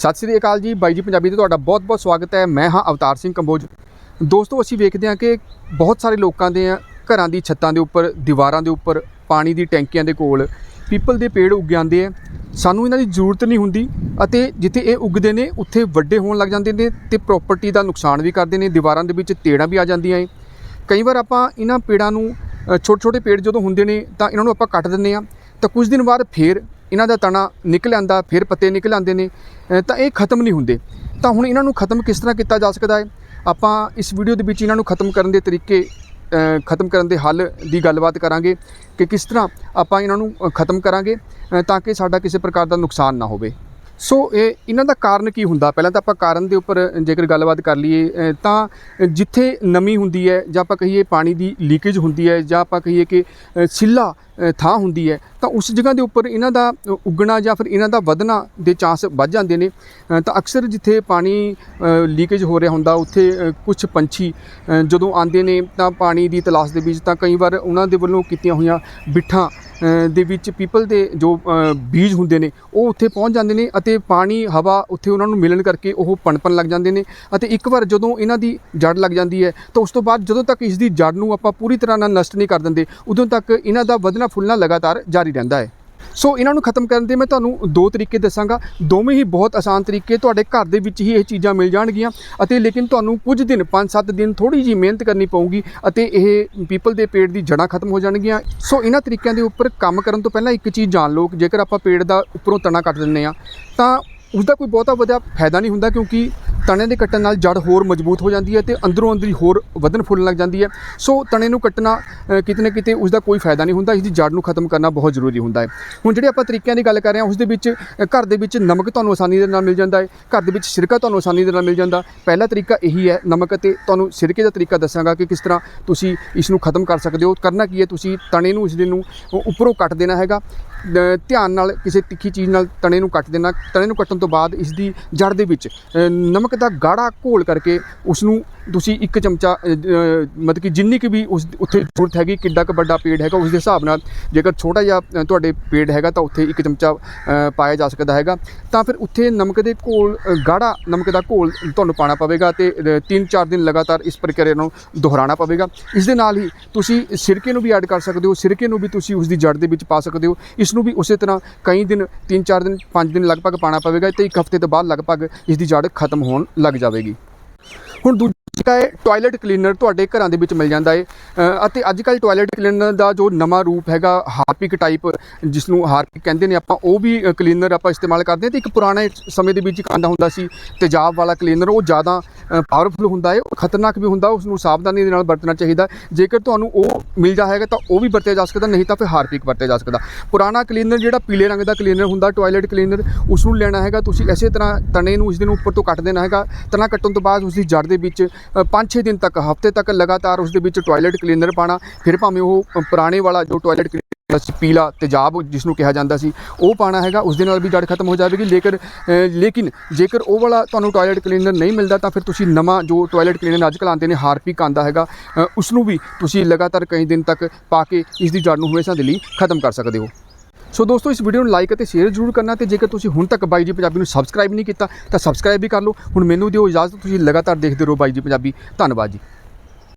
ਸਤਿ ਸ੍ਰੀ ਅਕਾਲ ਜੀ, ਬਾਈ ਜੀ ਪੰਜਾਬੀ ਤੇ ਤੁਹਾਡਾ ਬਹੁਤ-ਬਹੁਤ ਸਵਾਗਤ ਹੈ। ਮੈਂ ਹਾਂ ਅਵਤਾਰ ਸਿੰਘ ਕੰਬੋਜ। ਦੋਸਤੋ, ਅਸੀਂ ਵੇਖਦੇ ਹਾਂ ਕਿ ਬਹੁਤ ਸਾਰੇ ਲੋਕਾਂ ਦੇ ਘਰਾਂ ਦੀ ਛੱਤਾਂ ਦੇ ਉੱਪਰ, ਦੀਵਾਰਾਂ ਦੇ ਉੱਪਰ, ਪਾਣੀ ਦੀ ਟੈਂਕੀਆਂ ਦੇ ਕੋਲ ਪੀਪਲ ਦੇ ਪੇੜ ਉੱਗ ਜਾਂਦੇ ਆ। ਸਾਨੂੰ ਇਹਨਾਂ ਦੀ ਜ਼ਰੂਰਤ ਨਹੀਂ ਹੁੰਦੀ ਅਤੇ ਜਿੱਥੇ ਇਹ ਉੱਗਦੇ ਨੇ, ਉੱਥੇ ਵੱਡੇ ਹੋਣ ਲੱਗ ਜਾਂਦੇ ਨੇ ਤੇ ਪ੍ਰਾਪਰਟੀ ਦਾ ਨੁਕਸਾਨ ਵੀ ਕਰਦੇ ਨੇ, ਦੀਵਾਰਾਂ ਦੇ ਵਿੱਚ ਤੇੜਾਂ ਵੀ ਆ ਜਾਂਦੀਆਂ ਏ। ਕਈ ਵਾਰ ਆਪਾਂ ਇਹਨਾਂ ਪੇੜਾਂ ਨੂੰ ਛੋਟੇ ਛੋਟੇ ਪੇੜ ਜਦੋਂ ਹੁੰਦੇ ਨੇ ਤਾਂ ਇਹਨਾਂ ਨੂੰ ਆਪਾਂ ਕੱਟ ਦਿੰਦੇ ਆ ਤਾਂ ਕੁਝ ਦਿਨ ਬਾਅਦ ਫੇਰ ਇਹਨਾਂ ਦਾ ਤਣਾ ਨਿਕਲ ਆਂਦਾ, ਫਿਰ ਪੱਤੇ ਨਿਕਲ ਆਉਂਦੇ ਨੇ ਤਾਂ ਇਹ ਖਤਮ ਨਹੀਂ ਹੁੰਦੇ। ਤਾਂ ਹੁਣ ਇਹਨਾਂ ਨੂੰ ਖਤਮ ਕਿਸ ਤਰ੍ਹਾਂ ਕੀਤਾ ਜਾ ਸਕਦਾ ਹੈ? ਆਪਾਂ ਇਸ ਵੀਡੀਓ ਦੇ ਵਿੱਚ ਇਹਨਾਂ ਨੂੰ ਖਤਮ ਕਰਨ ਦੇ ਤਰੀਕੇ ਖਤਮ ਕਰਨ ਦੇ ਹੱਲ ਦੀ ਗੱਲਬਾਤ ਕਰਾਂਗੇ ਕਿ ਕਿਸ ਤਰ੍ਹਾਂ ਆਪਾਂ ਇਹਨਾਂ ਨੂੰ ਖਤਮ ਕਰਾਂਗੇ ਤਾਂ ਕਿ ਸਾਡਾ ਕਿਸੇ ਪ੍ਰਕਾਰ ਦਾ ਨੁਕਸਾਨ ਨਾ ਹੋਵੇ। ਸੋ ਇਹ ਇਹਨਾਂ ਦਾ ਕਾਰਨ ਕੀ ਹੁੰਦਾ? ਪਹਿਲਾਂ ਤਾਂ ਆਪਾਂ ਕਾਰਨ ਦੇ ਉੱਪਰ ਜੇਕਰ ਗੱਲਬਾਤ ਕਰ ਲਈਏ ਤਾਂ ਜਿੱਥੇ ਨਮੀ ਹੁੰਦੀ ਹੈ ਜਾਂ ਆਪਾਂ ਕਹੀਏ ਪਾਣੀ ਦੀ ਲੀਕੇਜ ਹੁੰਦੀ ਹੈ ਜਾਂ ਆਪਾਂ ਕਹੀਏ ਕਿ ਅ, ਸਿੱਲਾ ਥਾਂ ਹੁੰਦੀ ਹੈ ਤਾਂ ਉਸ ਜਗ੍ਹਾ ਦੇ ਉੱਪਰ ਇਹਨਾਂ ਦਾ ਉੱਗਣਾ ਜਾਂ ਫਿਰ ਇਹਨਾਂ ਦਾ ਵਧਣਾ ਦੇ ਚਾਂਸ ਵੱਧ ਜਾਂਦੇ ਨੇ। ਤਾਂ ਅਕਸਰ ਜਿੱਥੇ ਪਾਣੀ ਲੀਕੇਜ ਹੋ ਰਿਹਾ ਹੁੰਦਾ ਉੱਥੇ ਕੁਝ ਪੰਛੀ ਜਦੋਂ ਆਉਂਦੇ ਨੇ ਤਾਂ ਪਾਣੀ ਦੀ ਤਲਾਸ਼ ਦੇ ਵਿੱਚ ਤਾਂ ਕਈ ਵਾਰ ਉਹਨਾਂ ਦੇ ਵੱਲੋਂ ਕੀਤੀਆਂ ਹੋਈਆਂ ਬਿੱਠਾਂ ਦੇ ਵਿੱਚ ਪੀਪਲ ਦੇ ਜੋ ਬੀਜ ਹੁੰਦੇ ਨੇ, ਉਹ ਉੱਥੇ ਪਹੁੰਚ ਜਾਂਦੇ ਨੇ ਅਤੇ ਪਾਣੀ, ਹਵਾ ਉੱਥੇ ਉਹਨਾਂ ਨੂੰ ਮਿਲਣ ਕਰਕੇ ਉਹ ਪਣਪਣ ਲੱਗ ਜਾਂਦੇ ਨੇ ਅਤੇ ਇੱਕ ਵਾਰ ਜਦੋਂ ਇਹਨਾਂ ਦੀ ਜੜ ਲੱਗ ਜਾਂਦੀ ਹੈ, ਤਾਂ ਉਸ ਤੋਂ ਬਾਅਦ ਜਦੋਂ ਤੱਕ ਇਸ ਦੀ ਜੜ ਨੂੰ ਆਪਾਂ ਪੂਰੀ ਤਰ੍ਹਾਂ ਨਾਲ ਨਸ਼ਟ ਨਹੀਂ ਕਰ ਦਿੰਦੇ, ਉਦੋਂ ਤੱਕ ਇਹਨਾਂ ਦਾ ਵਧਣਾ ਫੁੱਲਣਾ ਲਗਾਤਾਰ ਜਾਰੀ ਰਹਿੰਦਾ ਹੈ। ਸੋ ਇਹਨਾਂ ਨੂੰ ਖਤਮ ਕਰਨ ਦੇ ਮੈਂ ਤੁਹਾਨੂੰ ਦੋ ਤਰੀਕੇ ਦੱਸਾਂਗਾ। ਦੋਵੇਂ ਹੀ ਬਹੁਤ ਆਸਾਨ ਤਰੀਕੇ ਤੁਹਾਡੇ ਘਰ ਦੇ ਵਿੱਚ ਹੀ ਇਹ ਚੀਜ਼ਾਂ ਮਿਲ ਜਾਣਗੀਆਂ ਅਤੇ ਲੇਕਿਨ ਤੁਹਾਨੂੰ ਕੁਝ ਦਿਨ 5-7 ਦਿਨ ਥੋੜੀ ਜਿਹੀ ਮਿਹਨਤ ਕਰਨੀ ਪਊਗੀ ਅਤੇ ਇਹ ਪੀਪਲ ਦੇ ਪੇੜ ਦੀ ਜੜ੍ਹਾਂ ਖਤਮ ਹੋ ਜਾਣਗੀਆਂ। ਸੋ ਇਹਨਾਂ ਤਰੀਕਿਆਂ ਦੇ ਉੱਪਰ ਕੰਮ ਕਰਨ ਤੋਂ ਪਹਿਲਾਂ ਇੱਕ ਚੀਜ਼ ਜਾਣ ਲਓ, ਜੇਕਰ ਆਪਾਂ ਪੇੜ ਦਾ ਉੱਪਰੋਂ ਤਣਾ ਕੱਟ ਦਿੰਨੇ ਆ ਤਾਂ ਉਸ ਦਾ ਕੋਈ ਬਹੁਤਾ ਵਧੀਆ ਫਾਇਦਾ ਨਹੀਂ ਹੁੰਦਾ ਕਿਉਂਕਿ ਤਣੇ ਦੇ ਕੱਟਣ ਨਾਲ ਜੜ ਹੋਰ ਮਜ਼ਬੂਤ ਹੋ ਜਾਂਦੀ ਹੈ ਤੇ ਅੰਦਰੋਂ ਅੰਦਰੀ ਹੋਰ ਵਧਣ ਫੁੱਲਣ ਲੱਗ ਜਾਂਦੀ ਹੈ। ਸੋ ਤਣੇ ਨੂੰ ਕੱਟਣਾ ਕਿਤੇ ਨਾ ਕਿਤੇ ਉਸ ਦਾ ਕੋਈ ਫਾਇਦਾ ਨਹੀਂ ਹੁੰਦਾ ਇਸ ਦੀ ਜੜ ਨੂੰ ਖਤਮ ਕਰਨਾ ਬਹੁਤ ਜ਼ਰੂਰੀ ਹੁੰਦਾ ਹੈ। ਹੁਣ ਜਿਹੜੇ ਆਪਾਂ ਤਰੀਕਿਆਂ ਦੀ ਗੱਲ ਕਰ ਰਹੇ ਹਾਂ, ਉਸ ਦੇ ਵਿੱਚ ਘਰ ਦੇ ਵਿੱਚ ਨਮਕ ਤੁਹਾਨੂੰ ਆਸਾਨੀ ਦੇ ਨਾਲ ਮਿਲ ਜਾਂਦਾ ਹੈ, ਘਰ ਦੇ ਵਿੱਚ ਸਿਰਕਾ ਤੁਹਾਨੂੰ ਆਸਾਨੀ ਦੇ ਨਾਲ ਮਿਲ ਜਾਂਦਾ। ਪਹਿਲਾ ਤਰੀਕਾ ਇਹੀ ਹੈ ਨਮਕ ਅਤੇ ਤੁਹਾਨੂੰ ਸਿਰਕੇ ਦਾ ਤਰੀਕਾ ਦੱਸਾਂਗਾ ਕਿ ਕਿਸ ਤਰ੍ਹਾਂ ਤੁਸੀਂ ਇਸ ਨੂੰ ਖਤਮ ਕਰ ਸਕਦੇ ਹੋ। ਕਰਨਾ ਕੀ ਹੈ, ਤੁਸੀਂ ਤਣੇ ਨੂੰ, ਇਸ ਦੇ ਨੂੰ ਉੱਪਰੋਂ ਕੱਟ ਦੇਣਾ ਹੈਗਾ। ਧਿਆਨ ਨਾਲ ਕਿਸੇ ਤਿੱਖੀ ਚੀਜ਼ ਨਾਲ ਤਣੇ ਨੂੰ ਕੱਟ ਦੇਣਾ, ਤਣੇ ਨੂੰ ਕੱਟਣ ਤੋਂ ਬਾਅਦ ਇਸ ਦੀ ਜੜ ਦੇ ਵਿੱਚ ਨਮਕ ਦਾ ਗਾੜਾ ਘੋਲ ਕਰਕੇ ਉਸ ਨੂੰ ਤੁਸੀਂ ਇੱਕ ਚਮਚਾ ਮਤਲਬ ਕਿ ਜਿੰਨੀ ਕਿ ਵੀ ਉਸ ਉੱਥੇ ਜ਼ਰੂਰਤ ਹੈਗੀ, ਕਿੱਡਾ ਕੁ ਵੱਡਾ ਪੇੜ ਹੈਗਾ ਉਸ ਦੇ ਹਿਸਾਬ ਨਾਲ ਜੇਕਰ ਛੋਟਾ ਜਿਹਾ ਤੁਹਾਡੇ ਪੇੜ ਹੈਗਾ ਤਾਂ ਉੱਥੇ ਇੱਕ ਚਮਚਾ ਪਾਇਆ ਜਾ ਸਕਦਾ ਹੈਗਾ। ਤਾਂ ਫਿਰ ਉੱਥੇ ਨਮਕ ਦੇ ਘੋਲ ਗਾੜਾ ਨਮਕ ਦਾ ਘੋਲ ਤੁਹਾਨੂੰ ਪਾਣਾ ਪਵੇਗਾ ਤੇ 3-4 ਦਿਨ ਲਗਾਤਾਰ ਇਸ ਪ੍ਰਕਿਰਿਆ ਨੂੰ ਦੁਹਰਾਉਣਾ ਪਵੇਗਾ। ਇਸ ਦੇ ਨਾਲ ਹੀ ਤੁਸੀਂ ਸਿਰਕੇ ਨੂੰ ਵੀ ਐਡ ਕਰ ਸਕਦੇ ਹੋ, ਸਿਰਕੇ ਨੂੰ ਵੀ ਤੁਸੀਂ ਉਸ ਦੀ ਜੜ ਦੇ ਵਿੱਚ ਪਾ ਸਕਦੇ ਹੋ। ਇਸ ਇਸ ਨੂੰ ਵੀ ਉਸੇ ਤਰ੍ਹਾਂ ਕਈ ਦਿਨ 3-4 ਦਿਨ 5 ਦਿਨ ਲਗਭਗ ਪਾਣਾ ਪਵੇਗਾ ਤੇ ਇੱਕ ਹਫ਼ਤੇ ਤੋਂ ਬਾਅਦ ਲਗਭਗ ਇਸ ਦੀ ਜੜ ਖਤਮ ਹੋਣ ਲੱਗ ਜਾਵੇਗੀ। ਹੁਣ ਦੂਜਾ ਹੈ ਟਾਇਲਟ ਕਲੀਨਰ ਤੁਹਾਡੇ ਘਰਾਂ ਦੇ ਵਿੱਚ ਮਿਲ ਜਾਂਦਾ ਹੈ ਅਤੇ ਅੱਜ ਕੱਲ ਟਾਇਲਟ ਕਲੀਨਰ ਦਾ ਜੋ ਨਵਾਂ ਰੂਪ ਹੈਗਾ ਹਾਰਪਿਕ ਟਾਈਪ ਜਿਸ ਨੂੰ ਹਾਰਪਿਕ ਕਹਿੰਦੇ ਨੇ ਆਪਾਂ, ਉਹ ਵੀ ਕਲੀਨਰ ਆਪਾਂ ਇਸਤੇਮਾਲ ਕਰਦੇ ਹਾਂ। ਤੇ ਇੱਕ ਪੁਰਾਣੇ ਸਮੇਂ ਦੇ ਵਿੱਚ ਇੱਕ ਆਉਂਦਾ ਹੁੰਦਾ ਸੀ, ਤੇਜ਼ਾਬ ਵਾਲਾ ਕਲੀਨਰ ਉਹ ਜ਼ਿਆਦਾ ਪਾਵਰਫੁਲ ਹੁੰਦਾ ਹੈ ਉਹ ਖਤਰਨਾਕ ਵੀ ਹੁੰਦਾ ਉਸ ਨੂੰ ਸਾਵਧਾਨੀ ਦੇ ਨਾਲ ਵਰਤਣਾ ਚਾਹੀਦਾ ਜੇਕਰ ਤੁਹਾਨੂੰ ਉਹ ਮਿਲ ਜਾ ਹੈਗਾ ਤਾਂ ਉਹ ਵੀ ਵਰਤਿਆ ਜਾ ਸਕਦਾ, ਨਹੀਂ ਤਾਂ ਫਿਰ ਹਾਰਪਿਕ ਵਰਤਿਆ ਜਾ ਸਕਦਾ। ਪੁਰਾਣਾ ਕਲੀਨਰ ਜਿਹੜਾ ਪੀਲੇ ਰੰਗ ਦਾ ਕਲੀਨਰ ਹੁੰਦਾ, ਟਾਇਲਟ ਕਲੀਨਰ ਉਸ ਨੂੰ ਲੈਣਾ ਹੈਗਾ, ਤੁਸੀਂ ਇਸੇ ਤਰ੍ਹਾਂ ਤਣੇ ਨੂੰ ਉਸ ਦਿਨ ਉੱਪਰ ਤੋਂ ਕੱਟ ਦੇਣਾ ਹੈਗਾ। ਤਣਾ ਕੱਟਣ ਤੋਂ ਬਾਅਦ ਉਸ ਦੀ ਜੜ ਦੇ ਵਿੱਚ 5-6 ਦਿਨ ਤੱਕ, ਹਫ਼ਤੇ ਤੱਕ ਲਗਾਤਾਰ ਉਸ ਦੇ ਵਿੱਚ ਟਾਇਲਟ ਕਲੀਨਰ ਪਾਣਾ ਫਿਰ ਭਾਵੇਂ ਉਹ ਪੁਰਾਣੇ ਵਾਲਾ ਜੋ ਟਾਇਲਟ ਪੀਲਾ ਤੇਜ਼ਾਬ ਜਿਸ ਨੂੰ ਕਿਹਾ ਜਾਂਦਾ ਸੀ ਉਹ ਪਾਣਾ ਹੈਗਾ ਉਸ ਦੇ ਨਾਲ ਵੀ ਜੜ ਖਤਮ ਹੋ ਜਾਵੇਗੀ। ਲੇਕਿਨ ਲੇਕਿਨ ਜੇਕਰ ਉਹ ਵਾਲਾ ਤੁਹਾਨੂੰ ਟਾਇਲਟ ਕਲੀਨਰ ਨਹੀਂ ਮਿਲਦਾ ਤਾਂ ਫਿਰ ਤੁਸੀਂ ਨਵਾਂ ਜੋ ਟਾਇਲਟ ਕਲੀਨਰ ਅੱਜ ਕੱਲ੍ਹ ਆਉਂਦੇ ਨੇ ਹਾਰਪਿਕ ਆਂਦਾ ਹੈਗਾ ਅ, ਉਸ ਨੂੰ ਵੀ ਤੁਸੀਂ ਲਗਾਤਾਰ ਕਈ ਦਿਨ ਤੱਕ ਪਾ ਕੇ ਇਸ ਦੀ ਜੜ ਨੂੰ ਹਮੇਸ਼ਾ ਦੇ ਲਈ ਖਤਮ ਕਰ ਸਕਦੇ ਹੋ। ਸੋ ਦੋਸਤੋ ਇਸ ਵੀਡੀਓ ਨੂੰ ਲਾਈਕ ਅਤੇ ਸ਼ੇਅਰ ਜ਼ਰੂਰ ਕਰਨਾ ਤੇ ਜੇਕਰ ਤੁਸੀਂ ਹੁਣ ਤੱਕ ਬਾਈ ਜੀ ਪੰਜਾਬੀ ਨੂੰ ਸਬਸਕ੍ਰਾਈਬ ਨਹੀਂ ਕੀਤਾ ਤਾਂ ਸਬਸਕ੍ਰਾਈਬ ਵੀ ਕਰ ਲਓ। ਹੁਣ ਮੈਨੂੰ ਦਿਓ ਇਜਾਜ਼ਤ ਤੁਸੀਂ ਲਗਾਤਾਰ ਦੇਖਦੇ ਰਹੋ ਬਾਈ ਜੀ ਪੰਜਾਬੀ। ਧੰਨਵਾਦ ਜੀ।